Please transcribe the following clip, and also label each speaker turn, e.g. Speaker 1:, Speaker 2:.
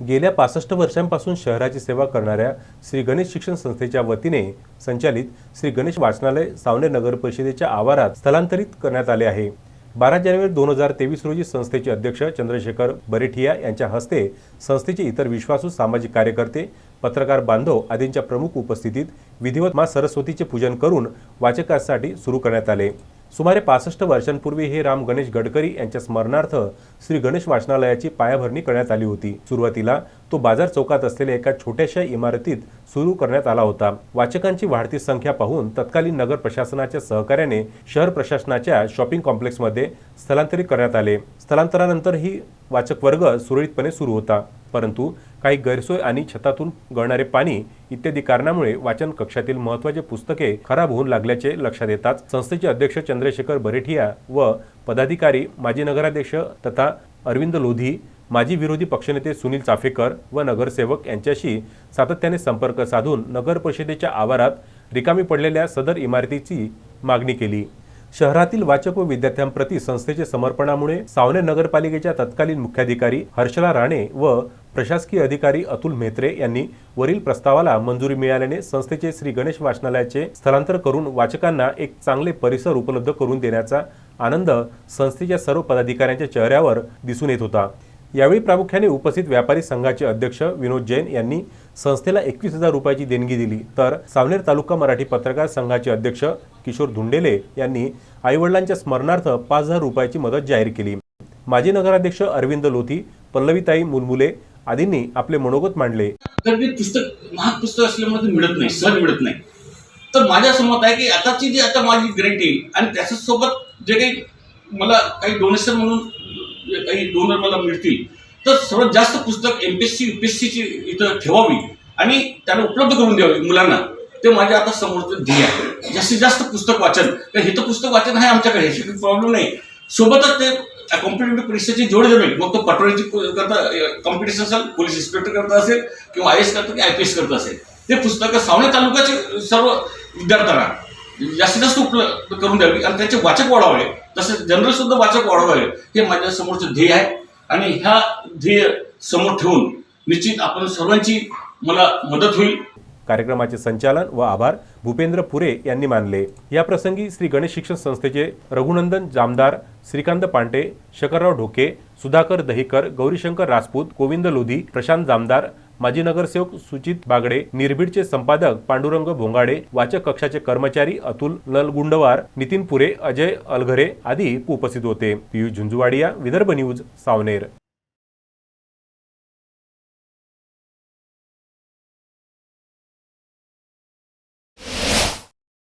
Speaker 1: गेल्या पासष्ट वर्षांपासून शहराची सेवा करणाऱ्या श्री गणेश शिक्षण संस्थेच्या वतीने संचालित श्री गणेश वाचनालय सावने नगर परिषदेच्या आवारात स्थलांतरित करण्यात आले आहे. बारा जानेवारी दोन हजार तेवीस रोजी संस्थेचे अध्यक्ष चंद्रशेखर बरेठिया यांच्या हस्ते संस्थेचे इतर विश्वासू सामाजिक कार्यकर्ते पत्रकार बांधव आदींच्या प्रमुख उपस्थितीत विधिवत मा सरस्वतीचे पूजन करून वाचकांसाठी सुरू करण्यात आले. सुमारे पासष्ट वर्षांपूर्वी हे राम गणेश गडकरी यांच्या स्मरणार्थ श्री गणेश वाचनालयाची पायाभरणी करण्यात आली होती. सुरुवातीला तो बाजार चौकात असलेल्या एका छोट्याशा इमारतीत सुरू करण्यात आला होता. वाचकांची वाढती संख्या पाहून तत्कालीन नगर प्रशासनाच्या सहकार्याने शहर प्रशासनाच्या शॉपिंग कॉम्प्लेक्समध्ये स्थलांतरित करण्यात आले. स्थलांतरानंतर ही वाचक वर्ग सुरळीतपणे सुरू होता. परंतु काही गैरसोय आणि छतातून गळणारे पाणी इत्यादी कारणामुळे वाचन कक्षातील महत्त्वाचे पुस्तके खराब होऊन लागल्याचे लक्षात येताच संस्थेचे अध्यक्ष चंद्रशेखर बरेठिया व पदाधिकारी माजी नगराध्यक्ष तथा अरविंद लोधी माजी विरोधी पक्षनेते सुनील चाफेकर व नगरसेवक यांच्याशी सातत्याने संपर्क साधून नगर परिषदेच्या आवारात रिकामी पडलेल्या सदर इमारतीची मागणी केली. शहरातील वाचक व विद्यार्थ्यांप्रती संस्थेचे समर्पणामुळे सावने नगरपालिकेच्या तत्कालीन मुख्याधिकारी हर्षला राणे व प्रशासकीय अधिकारी अतुल म्हेत्रे यांनी वरील प्रस्तावाला मंजुरी मिळाल्याने संस्थेचे श्री गणेश वाचनालयाचे स्थलांतर करून वाचकांना एक चांगले परिसर उपलब्ध करून देण्याचा आनंद संस्थेच्या सर्व पदाधिकाऱ्यांच्या चेहऱ्यावर दिसून येत होता. यावेळी प्रामुख्याने उपस्थित व्यापारी संघाचे अध्यक्ष विनोद जैन यांनी संस्थेला एकवीस हजार रुपयाची देणगी दिली. तर सावनेर तालुका मराठी पत्रकार संघाचे अध्यक्ष किशोर धुंडेले यांनी आईवडिलांच्या स्मरणार्थ पाच हजार रुपयाची मदत जाहीर केली. माजी नगराध्यक्ष अरविंद लोधी पल्लवीताई मुलमुले आदींनी आपले मनोगत मांडले.
Speaker 2: तर ते पुस्तक महाग पुस्तक असल्यामुळे ते मिळत नाही सहज मिळत नाही. तर माझ्या मत आहे की आताची जी आता माझी ग्रँट येईल आणि त्याच्यासोबत जे काही मला काही डोनेशन म्हणून काही डोनर मला मिळतील तर सर्वात जास्त पुस्तक M P S C U P S C इथं ठेवावी आणि त्यांना उपलब्ध करून द्यावी मुलांना. ते माझ्या आता समोरचं ध्येय आहे. जास्तीत जास्त पुस्तक वाचन. तर हे तर पुस्तक वाचन आहे आमच्याकडे काही प्रॉब्लेम नाही. सोबतच ते कॉम्पिटेटिव्ह परीक्षेची जोड जमेल मग तो पटोळीची करता कॉम्पिटिशन असेल पोलीस इन्स्पेक्टर करता असेल किंवा आय एस करता की आय पी एस करता असेल. ते पुस्तकं सावणे तालुक्याचे सर्व विद्यार्थ्यांना जास्तीत जास्त उपलब्ध करून द्यावी. आणि त्याचे वाचक वाढवावे तसेच जनरल सुद्धा वाचक वाढवावे. हे माझ्या समोरचं ध्येय आहे. आणि ह्या ध्येय समोर ठेवून निश्चित आपण सर्वांची मला मदत होईल.
Speaker 1: कार्यक्रमाचे संचालन व आभार भूपेंद्र पुरे यांनी मानले. याप्रसंगी श्री गणेश शिक्षण संस्थेचे रघुनंदन जामदार श्रीकांत पांटे शकरराव ढोके सुधाकर दहिकर गौरीशंकर राजपूत गोविंद लोधी प्रशांत जामदार माजी नगरसेवक सुचित बागडे निर्भीडचे संपादक पांडुरंग भोंगाडे वाचक कक्षाचे कर्मचारी अतुल ललगुंडवार नितीन पुरे अजय अलघरे आदी उपस्थित होते. पियुष झुंझुवाडिया विदर्भ न्यूज सावनेर.